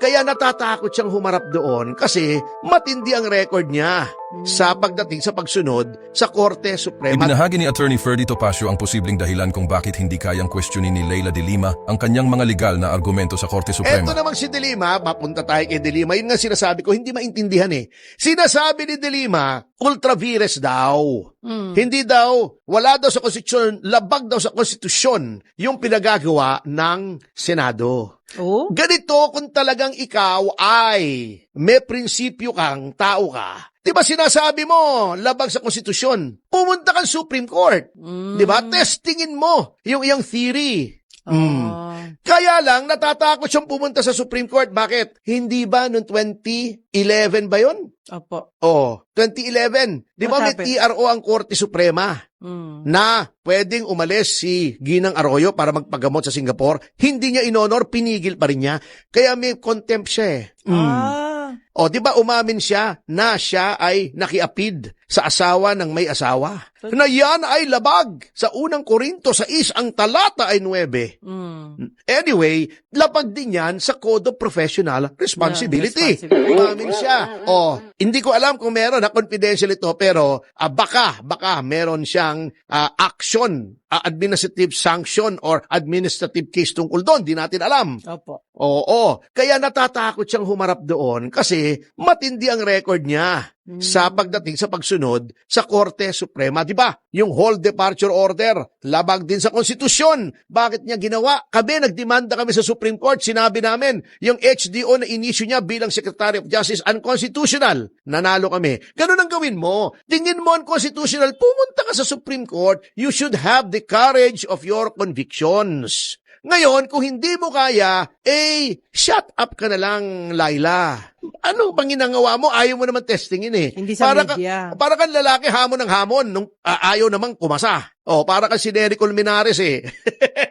Kaya natatakot siyang humarap doon kasi matindi ang record niya sa pagdating sa pagsunod sa Korte Suprema. Ibinahagi ni Attorney Ferdy Topacio ang posibleng dahilan kung bakit hindi kayang questionin ni Leila de Lima ang kanyang mga legal na argumento sa Korte Eto Suprema. namang si Delima, papunta tayo kay Delima. Yun nga sinasabi ko, hindi maintindihan eh. Sinasabi ni Delima, ultra vires daw. Hindi daw, wala daw sa konstitusyon, labag daw sa konstitusyon yung pinagagawa ng Senado. Oh? Ganito kung talagang ikaw ay may prinsipyo kang tao ka. Di ba sinasabi mo, labag sa konstitusyon, pumunta kang Supreme Court. Mm. Di ba? Testingin mo yung iyong theory. Mm. Ah. Kaya lang, natatakot siyang pumunta sa Supreme Court. Bakit? Hindi ba noong 2011 ba yun? Opo. Oh, 2011. Di ba may? TRO ang Korte Suprema Mm. na pwedeng umalis si Ginang Arroyo para magpagamot sa Singapore? Hindi niya inonor, pinigil pa rin niya. Kaya may contempt siya eh. Mm. Ah. O, di ba umamin siya na siya ay nakiapid sa asawa ng may asawa? Na yan ay labag sa unang Korinto sa is ang talata ay 9. Mm. Anyway, lapag din yan sa Code of Professional Responsibility. Yeah, responsibility. Umamin siya. O, hindi ko alam kung meron na confidential ito, pero ah, baka, baka meron siyang ah, action, ah, administrative sanction or administrative case tungkol doon. Di natin alam. Opo. Oo. Kaya natatakot siyang humarap doon kasi matindi ang record niya sa pagdating sa pagsunod sa Korte Suprema. Di ba? Yung whole departure order, labag din sa konstitusyon. Bakit niya ginawa? Kami, nagdemanda kami sa Supreme Court. Sinabi namin, yung HDO na inisyu niya bilang Secretary of Justice unconstitutional. Nanalo kami. Ganun ang gawin mo. Tingin mo unconstitutional, pumunta ka sa Supreme Court. You should have the courage of your convictions. Ngayon, kung hindi mo kaya, eh, shut up ka na lang, Laila. Ano bang ginagawa mo? Ayaw mo naman testingin eh. Hindi sa para media. Ka, para kang lalaki hamon ng hamon nung ah, ayaw namang kumasa. O, para kang si Nery Colmenares eh.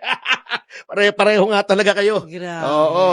Pare-pareho nga talaga kayo. Grabe. Oo.